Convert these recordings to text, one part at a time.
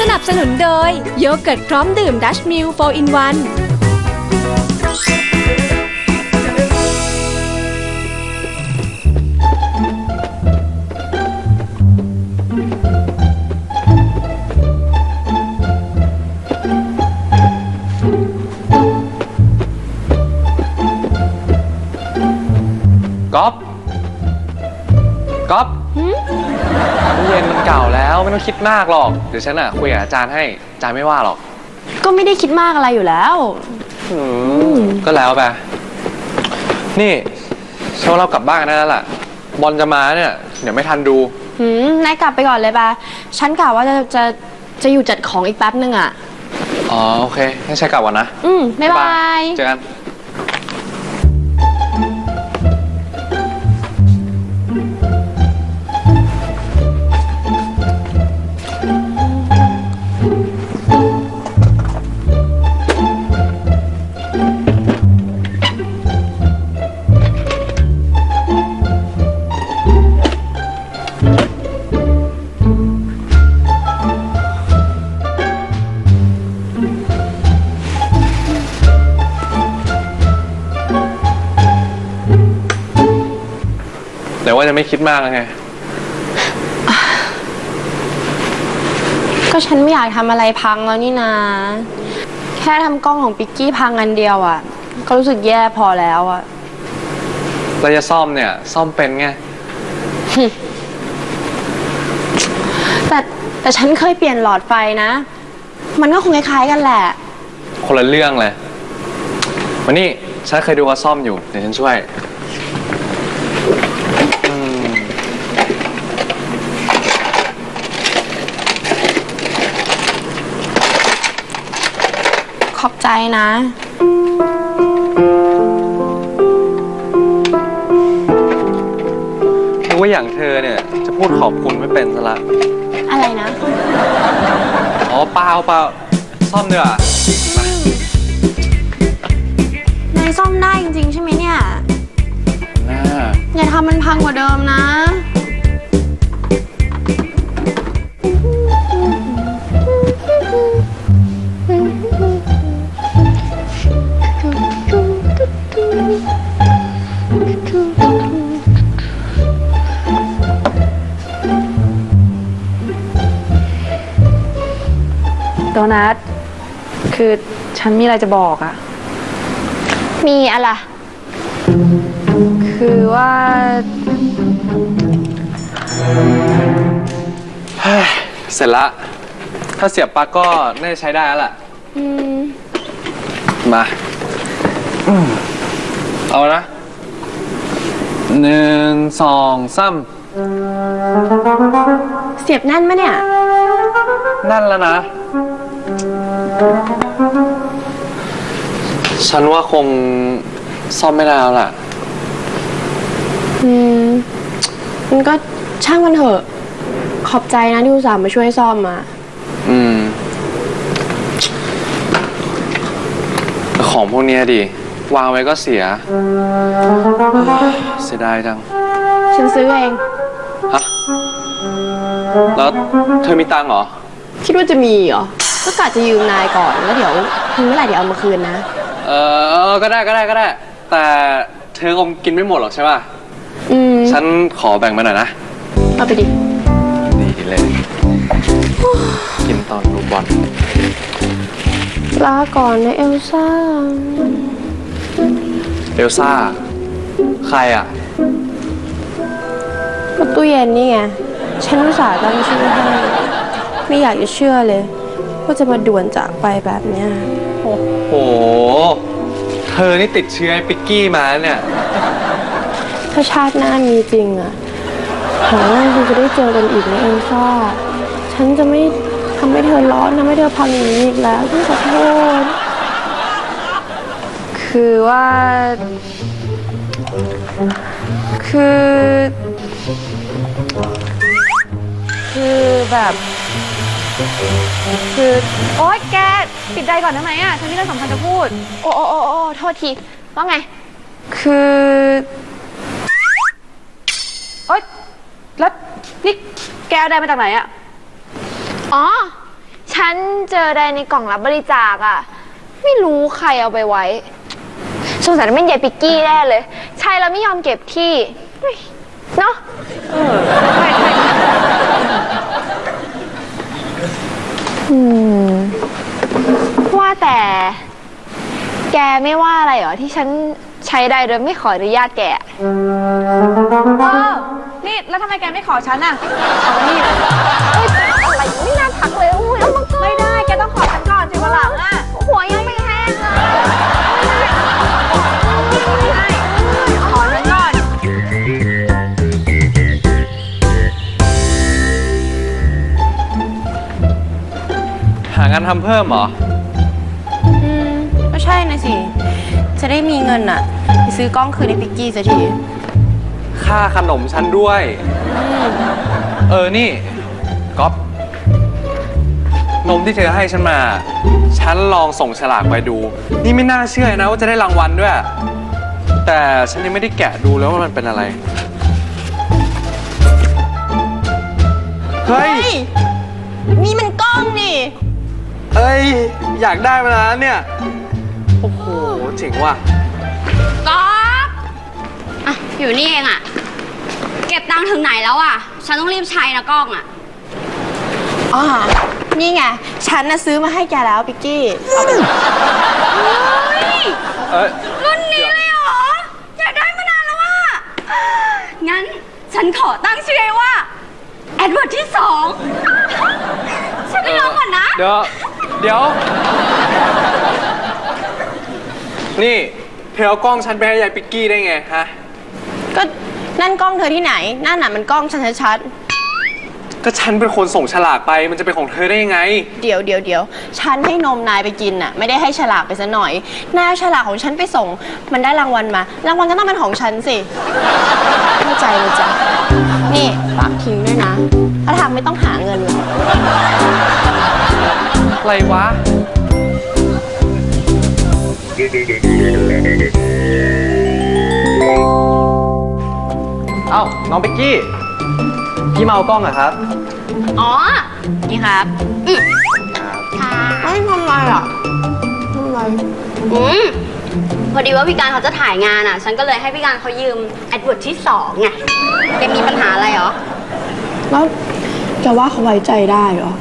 สนับสนุนโดยโยเกิร์ตพร้อมดื่มดัชมิล4 in 1ก๊อฟก๊อฟ ตู้เย็นมันเก่าแล้วไม่ต้องคิดมากหรอก เดี๋ยวฉันอะคุยกับอาจารย์ให้อาจารย์ไม่ว่าหรอกก็ไม่ได้คิดมากอะไรอยู่แล้ว อืมก็แล้วไป นี่ฉันว่าเรากลับบ้านกันได้แล้วล่ะ บอลจะมาเนี่ย เดี๋ยวไม่ทันดู หืมนายกลับไปก่อนเลยปะฉันกะว่าจะจะจะอยู่จัดของอีกแป๊บนึงอะ อ๋อ โอเคงั้นฉันกลับก่อนนะ อืมบ๊ายบาย เจอกัน เดี๋ยวว่าจะไม่คิดมากแล้วไง ก็ฉันไม่อยากทำอะไรพังแล้วนี่นา แค่ทำกล้องของปิกกี้พังอันเดียวอะ ก็รู้สึกแย่พอแล้วอะ เราจะซ่อมเนี่ย ซ่อมเป็นไง แต่แต่ฉันเคยเปลี่ยนหลอดไฟนะ มันก็คงคล้ายๆกันแหละ คนละเรื่องเลย วันนี้ฉันเคยดูเขาซ่อมอยู่ เดี๋ยวฉันช่วยอืม ขอบใจ นะ นึกว่าอย่างเธอเนี่ย จะพูดขอบคุณไม่เป็นซะละอะไรนะ อ๋อเปล่าเปล่าซ่อมเนีกว่ยนายซ่อมได้จริงๆใช่ไหมเนี่ยน่าอย่าทำมันพังกว่าเดิมนะ มีอะไรจะบอกอะมีอะไร คือว่า เสร็จละ ถ้าเสียบปลั๊กก็น่าจะใช้ได้แล้วล่ะ อืม มาอืมเอานะหนึ่งสองสามเสียบแน่นไหมเนี่ย นั่นแล้วนะ ฉันว่าคงซ่อมไม่ได้แล้วล่ะ อืมมันก็ช่างมันเถอะ ขอบใจนะที่อุตส่าห์มาช่วยซ่อมอะอืมแต่ของพวกเนี้ยดิ วางไว้ก็เสีย เสียดายจัง ฉันซื้อเอง ฮะ แล้วเธอมีตังค์เหรอ คิดว่าจะมีเหรอ ก็กะจะยืมนายก่อนแล้วเดี๋ยวถึงเมื่อไหร่เดี๋ยวเอามาคืนนะเออเออก็ได้ก็ได้ก็ได้ แต่เธอคงกินไม่หมดหรอกใช่ป่ะ อืมฉันขอแบ่งมาหน่อยนะ เอาไปดิ ดีเลย กินตอนดูบอล ลาก่อนนะเอลซ่า เอลซ่า ใครอะ ก็ตู้เย็นนี่ไง ฉันอุตส่าห์ตั้งชื่อให้ ไม่อยากจะเชื่อเลย ว่าจะมาด่วนจากไปแบบเนี้ยโอ้โห เธอนี่ติดเชื้อไอ้ปิกกี้มาเนี่ย ถ้าชาติหน้ามีจริงอะหวังว่าเราจะได้เจอกันอีกนะเอลซ่า ฉันจะไม่ทำให้เธอร้อนทำให้เธอพังอย่างนี้อีกแล้วฉันขอโทษ คือว่า คือ คือแบบ คือ โอ๊ยแก ปิดใจก่อนได้ไหมอะฉันมีเรื่องสำคัญจะพูด โอ้โอ้โอ้โอ้โทษที ว่าไง คือโอ๊ยแล้วนี่แกเอาได้มาจากไหนอะอ๋อ ฉันเจอได้ในกล่องรับบริจาคอะไม่รู้ใครเอาไปไว้สงสัยจะเป็นยายปิกกี้แน่เลย ใช่แล้วไม่ยอมเก็บที่เฮ้ยเนาะเออใช่ใช่อืมว่า แต่ แกไม่ว่าอะไรเหรอที่ฉันใช้ได้โดยไม่ขออนุญาตแกอะเออนี่แล้วทำไมแกไม่ขอฉันอะเฮ้ยอะไรไม่น่าทักเลยอุ้ยเอามาก่อนไม่ได้ แกต้องขอฉันก่อนสิวันหลังอะหัวยังไม่แห้งเลยขอฉันก่อน หางานทำเพิ่มเหรออืมก็ ใช่นะสิ จะได้มีเงินอะไปซื้อกล้องคืนให้ปิกกี้สักที ค่าขนมฉันด้วย เออ นี่ก๊อฟนมที่เธอให้ฉันมา ฉันลองส่งฉลากไปดู นี่ไม่น่าเชื่อนะว่าจะได้รางวัลด้วย แต่ฉันยังไม่ได้แกะดูแล้วว่ามันเป็นอะไร เฮ้ย นี่มันกล้องนี่ เอ้ย อยากได้มานานเนี่ยโอ้โหเจ๋งว่ะ ก๊อฟอะ อยู่นี่เองอะ เก็บตังค์ถึงไหนแล้วอะ ฉันต้องรีบใช้นะกล้องอะ อ๋อ นี่ไง ฉันน่ะซื้อมาให้แกแล้วปิกกี้เอาไปเฮ้ย เอ้ยรุ่นนี้เลยเหรอ อยากได้มานานแล้วอะ งั้นฉันขอตั้งชื่อให้ว่า แอดเวิร์ดที่สองฉันไปลองก่อนนะ เดี๋ยว เดี๋ยว นี่เธอเอากล้องฉันไปให้ยายปิกกี้ได้ไงฮะ ก็นั่นกล้องเธอที่ไหน นั่นน่ะมันกล้องฉันชัดก็ฉันเป็นคนส่งฉลากไปมันจะเป็นของเธอได้ยังไง ๆเดี๋ยวเดี๋ยวเดี๋ยวฉันให้นมนายไปกินน่ะ ไม่ได้ให้ฉลากไปซะหน่อย นายเอาฉลากของฉันไปส่ง มันได้รางวัลมา รางวัลก็ต้องเป็นของฉันสิ เข้าใจเลยจ้ะ นี่ฝากทิ้งด้วยนะ ถ้าทำไม่ต้องหาเงินหรอก อะไรวะ เอ้าน้องเบกกี้ พี่มาเอากล้องเหรอะครับ อ๋อ นี่ครับอืมค่ะไม่ทำไรอะทำไรอืมพอดีว่าพี่การเขาจะถ่ายงานอะ ฉันก็เลยให้พี่การเขายืมแอดเวิร์ดที่สองไงแกมีปัญหาอะไรเหรอ แล้วแกว่าเขาไว้ใจได้เหรอ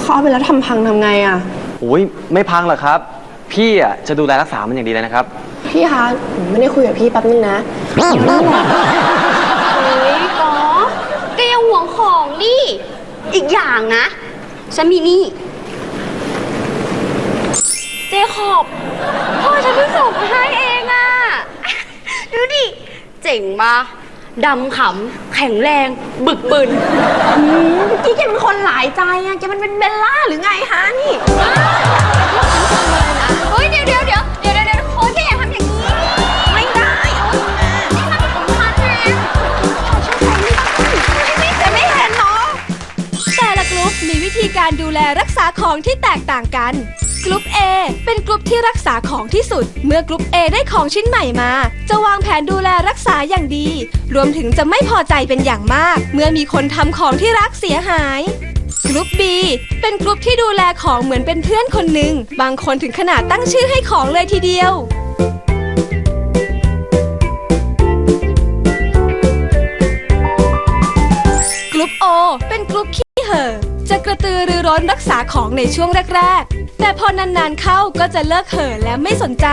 เขาเอาไปแล้วทำพังทำไงอะโอ้ยไม่พังหรอกครับ พี่อะจะดูแลรักษามันอย่างดีเลยนะครับ พี่คะผมไม่ได้คุยกับพี่แป๊บนึงนะนั่นแหละเฮ้ยก๊อฟแกอย่าห่วงของดิอีกอย่างนะ ฉันมีนี่ เจคอบพ่อฉันเพิ่งส่งมาให้เองอะดูดิ เจ๋งปะดำขำ แข็งแรง บึกบึนกี้แกเป็นคนหลายใจอะแกมันเป็นเบลล่าหรือไงฮะนี่ารดูแลรักษาของที่แตกต่างกัน กลุ่ม A เป็นกลุ่มที่รักษาของที่สุด เมื่อกลุ่ม A ได้ของชิ้นใหม่มา จะวางแผนดูแลรักษาอย่างดี รวมถึงจะไม่พอใจเป็นอย่างมาก เมื่อมีคนทำของที่รักเสียหายกลุ่ม B เป็นกลุ่มที่ดูแลของเหมือนเป็นเพื่อนคนหนึ่ง บางคนถึงขนาดตั้งชื่อให้ของเลยทีเดียว กระตือรือร้นรักษาของในช่วงแรก ๆ แต่พอนาน ๆ เข้าก็จะเลิกเห่อและไม่สนใจ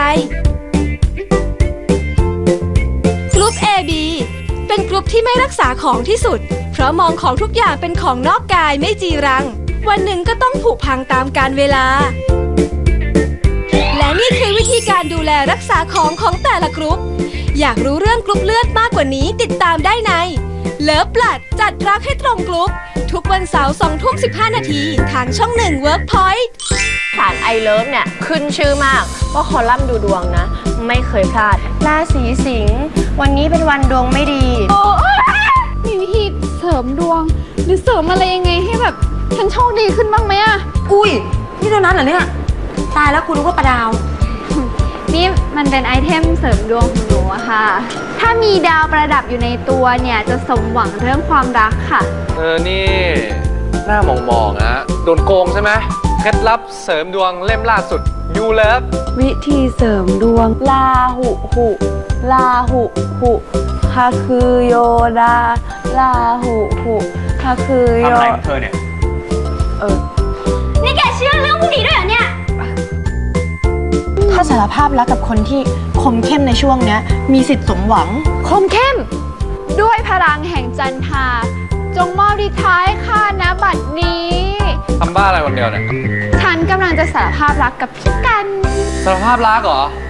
กลุ่ม AB เป็นกลุ่มที่ไม่รักษาของที่สุด เพราะมองของทุกอย่างเป็นของนอกกายไม่จีรัง วันหนึ่งก็ต้องผุพังตามกาลเวลา และนี่คือวิธีการดูแลรักษาของของแต่ละกรุ๊ปอยากรู้เรื่องกรุ๊ปเลือดมากกว่านี้ติดตามได้ใน เลิฟบลัดจัดรักให้ตรงกรุ๊ปทุกวันเสาร์สองทุ่มสินาที ทางช่องหนึ่งเวิร์กพอยต์สารไอเลิฟเนี่ย ขึ้นชื่อมากว่าคอลัมน์ดูดวงนะ ไม่เคยพลาด ราศีสิงห์วันนี้เป็นวันดวงไม่ดีมีวิธีเสริมดวง หรือเสริมอะไรยังไงให้แบบ ฉันโชคดีขึ้นบ้างไหมอะอุ้ย นี่เท่านั้นเหรอเนี่ย ตายแล้วคุณรู้ว่าประดาว นี่มันเป็นไอเทมเสริมดวงของหนูอะค่ะ ถ้ามีดาวประดับอยู่ในตัวเนี่ยจะสมหวังเรื่องความรักค่ะ เออ นี่ หน้ามองมองๆอะโดนโกงใช่ไหมเคล็ดลับเสริมดวงเล่มล่าสุดยูเลิฟวิธีเสริมดวง ลาหุหุลาหุหุคาคือโยดาลาหุหุคาคือโยทำอะไรของเธอเนี่ย เออ นี่แกเชื่อเรื่องพวกนี้ด้วยเหรอเนี่ยถ้าสารภาพรักกับคนที่คมเข้มในช่วงเนี้ย มีสิทธิ์สมหวัง คมเข้ม ด้วยพลังแห่งจันทราจงมอบดีท้ายข้านะบัดนี้ ทำบ้าอะไรคนเดียวเนี่ย ฉันกำลังจะสารภาพรักกับพี่กัน สารภาพรักเหรอใ